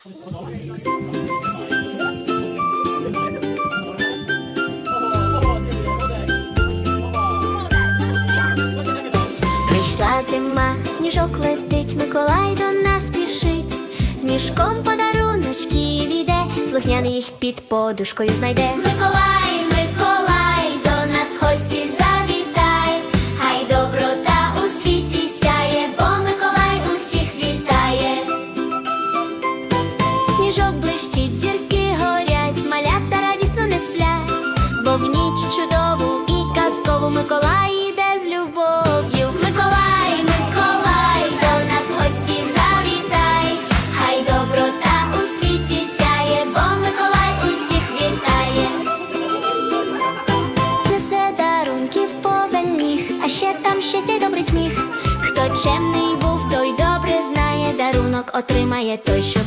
Прийшла зима, сніжок летить, Миколай до нас спішить. З мішком подаруночків іде, слухняний їх під подушкою знайде. Миколай, любов'ю. Миколай, Миколай, до нас в гості завітай, хай доброта у світі сяє, бо Миколай усіх вітає. Несе дарунків повен міг, а ще там щастя й добрий сміх. Хто чемний був, той добре знає, дарунок отримає той, що.